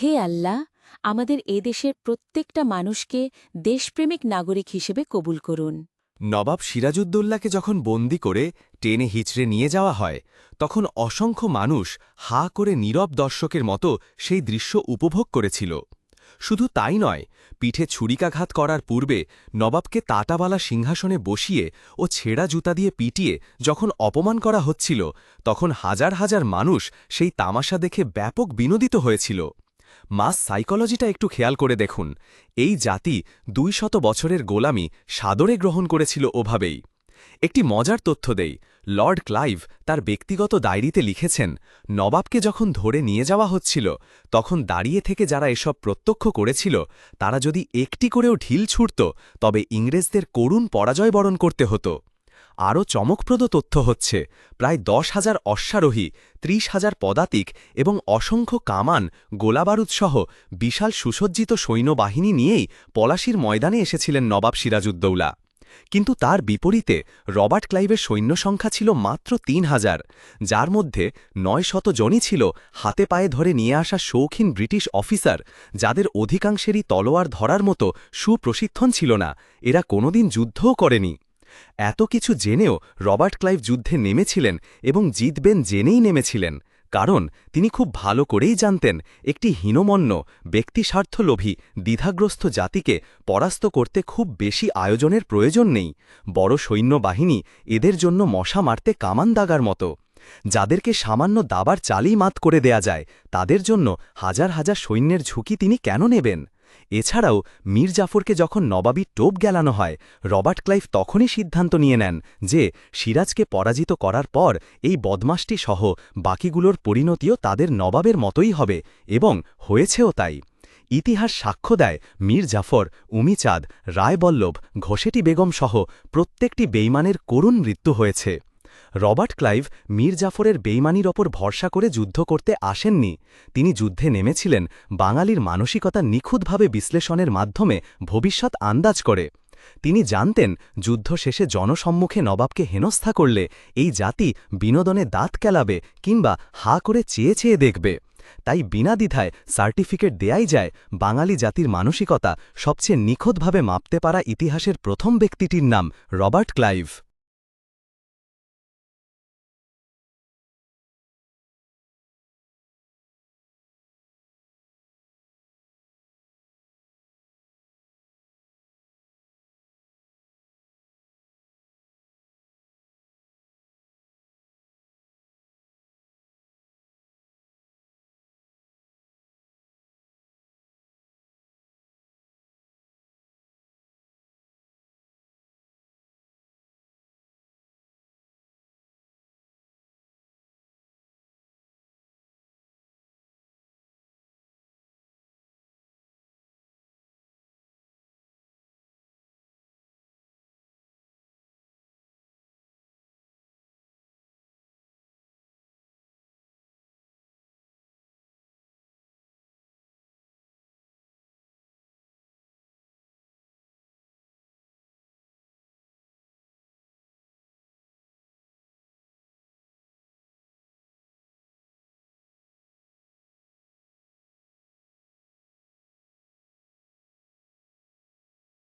হে আল্লাহ, আমাদের এদেশের প্রত্যেকটা মানুষকে দেশপ্রেমিক নাগরিক হিসেবে কবুল করুন। নবাব সিরাজউদ্দৌল্লাকে যখন বন্দি করে টেনে হিচড়ে নিয়ে যাওয়া হয়, তখন অসংখ্য মানুষ হা করে নীরব দর্শকের মতো সেই দৃশ্য উপভোগ করেছিল। শুধু তাই নয়, পিঠে ছুরিকাঘাত করার পূর্বে নবাবকে তাটাবালা সিংহাসনে বসিয়ে ও ছেঁড়া জুতা দিয়ে পিটিয়ে যখন অপমান করা হচ্ছিল, তখন হাজার হাজার মানুষ সেই তামাশা দেখে ব্যাপক বিনোদিত হয়েছিল। মাস সাইকোলজিটা একটু খেয়াল করে দেখুন। এই জাতি দুই শত বছরের গোলামি সাদরে গ্রহণ করেছিল ওভাবেই। একটি মজার তথ্য দেই, লর্ড ক্লাইভ তার ব্যক্তিগত ডায়েরিতে লিখেছেন, নবাবকে যখন ধরে নিয়ে যাওয়া হচ্ছিল, তখন দাঁড়িয়ে থেকে যারা এসব প্রত্যক্ষ করেছিল, তারা যদি একটি করেও ঢিল ছুটত তবে ইংরেজদের করুণ পরাজয় বরণ করতে হতো। আরও চমকপ্রদ তথ্য হচ্ছে, প্রায় দশ হাজার অশ্বারোহী, ত্রিশ হাজার পদাতিক এবং অসংখ্য কামান গোলাবারুদসহ বিশাল সুসজ্জিত সৈন্যবাহিনী নিয়েই পলাশির ময়দানে এসেছিলেন নবাব সিরাজউদ্দৌলা। কিন্তু তার বিপরীতে রবার্ট ক্লাইভের সৈন্য সংখ্যা ছিল মাত্র তিন হাজার, যার মধ্যে নয় শত জনই ছিল হাতে পায়ে ধরে নিয়ে আসা শৌখিন ব্রিটিশ অফিসার, যাদের অধিকাংশেরই তলোয়ার ধরার মতো সুপ্রশিক্ষণ ছিল না। এরা কোনোদিন যুদ্ধও করেনি। এত কিছু জেনেও রবার্ট ক্লাইভ যুদ্ধে নেমেছিলেন এবং জিতবেন জেনেই নেমেছিলেন, কারণ তিনি খুব ভালো করেই জানতেন একটি হীনমন্য, ব্যক্তিস্বার্থলোভী, দ্বিধাগ্রস্ত জাতিকে পরাস্ত করতে খুব বেশি আয়োজনের প্রয়োজন নেই, বড় সৈন্যবাহিনী এদের জন্য মশা মারতে কামান দাগার মতো। যাদেরকে সামান্য দাবার চালেই মাত করে দেয়া যায়, তাদের জন্য হাজার হাজার সৈন্যের ঝুঁকি তিনি কেন নেবেন? এছাড়াও মীর জাফরকে যখন নবাবী টোপ গেলানো হয়, রবার্ট ক্লাইভ তখনই সিদ্ধান্ত নিয়ে নেন যে সিরাজকে পরাজিত করার পর এই বদমাসটি সহ বাকিগুলোর পরিণতিও তাদের নবাবের মতোই হবে এবং হয়েছেও তাই। ইতিহাস সাক্ষ্য দেয় মীর জাফর উমিচাঁদ রায়বল্লভ, ঘোষেটি বেগম সহ প্রত্যেকটি বেইমানের করুণ মৃত্যু হয়েছে। রবার্ট ক্লাইভ মীর জাফরের বেইমানির ওপর ভরসা করে যুদ্ধ করতে আসেননি। তিনি যুদ্ধে নেমেছিলেন, বাঙালির মানসিকতা নিখুঁতভাবে বিশ্লেষণের মাধ্যমে ভবিষ্যৎ আন্দাজ করে। তিনি জানতেন, যুদ্ধ শেষে জনসম্মুখে নবাবকে হেনস্থা করলে এই জাতি বিনোদনে দাঁত কেলাবে কিংবা হা করে চেয়ে চেয়ে দেখবে। তাই বিনা দ্বিধায় সার্টিফিকেট দেয়াই যায় বাঙালি জাতির মানসিকতা সবচেয়ে নিখুঁতভাবে মাপতে পারা ইতিহাসের প্রথম ব্যক্তিটির নাম রবার্ট ক্লাইভ।